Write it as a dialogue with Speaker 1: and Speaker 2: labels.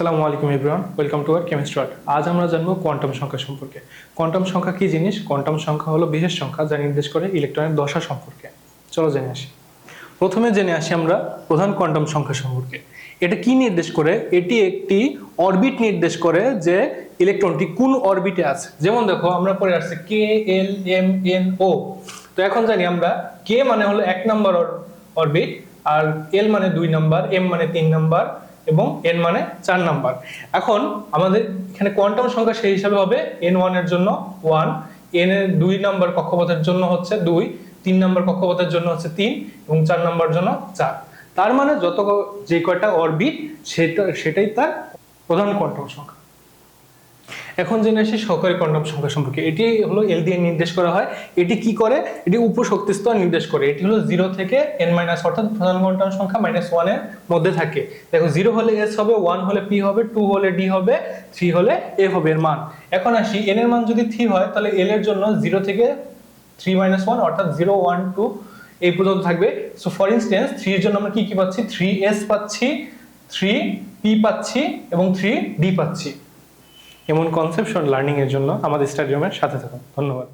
Speaker 1: আসসালামু আলাইকুম everyone welcome to R chemistry আজ আমরা জানব কোয়ান্টাম সংখ্যা সম্পর্কে। কোয়ান্টাম সংখ্যা কি জিনিস? কোয়ান্টাম সংখ্যা হলো বিশেষ সংখ্যা যা নির্দেশ করে ইলেকট্রনের দশা সম্পর্কে। চলো জেনে আসি। প্রথমে জেনে আসি আমরা প্রধান কোয়ান্টাম সংখ্যা সম্পর্কে। এটা কি নির্দেশ করে? এটি একটি অরবিট নির্দেশ করে যে ইলেকট্রনটি কোন অরবিটে আছে। যেমন দেখো, আমরা পরে আসছে কে এল এম এন ও তো এখন জানি আমরা কে মানে হলো এক নাম্বার অরবিট আর এল মানে দুই নাম্বার এম মানে তিন নাম্বার এবং এন মানে চার নাম্বার। এখন আমাদের এখানে কোয়ান্টাম সংখ্যা সেই হিসাবে হবে এন ওয়ানের জন্য ওয়ান এন এর দুই নাম্বার কক্ষপথের জন্য হচ্ছে দুই, তিন নাম্বার কক্ষপথের জন্য হচ্ছে তিন এবং চার নাম্বার জন্য চার। তার মানে যত যে কয়টা অরবিট সেটা সেটাই তার প্রধান কোয়ান্টাম সংখ্যা। এখন জেনে আসি সহকারী কোয়ান্টাম সংখ্যা সম্পর্কে, এটি হলো এল দিয়ে নির্দেশ করা হয়। এটি কি করে? এটি উপশক্তি স্তর নির্দেশ করে। এটি হলো জিরো থেকে এন মাইনাস অর্থাৎ প্রধান কোয়ান্টাম সংখ্যা মাইনাস ওয়ানের মধ্যে থাকে। দেখো জিরো হলে এস হবে ওয়ান হলে পি হবে টু হলে ডি হবে থ্রি হলে এ হবে এর মান। এখন আসি এন এর মান যদি থ্রি হয়, তাহলে এল এর জন্য জিরো থেকে থ্রি মাইনাস ওয়ান অর্থাৎ জিরো ওয়ান টু এই পর্যন্ত থাকবে। সো ফর ইনস্টেন্স থ্রি এর জন্য আমরা কি কি পাচ্ছি? থ্রি এস পাচ্ছি থ্রি পি পাচ্ছি এবং থ্রি ডি পাচ্ছি। এমন কনসেপশন লার্নিংয়ের জন্য আমাদের স্টাডিয়ামের সাথে থাকুন। ধন্যবাদ।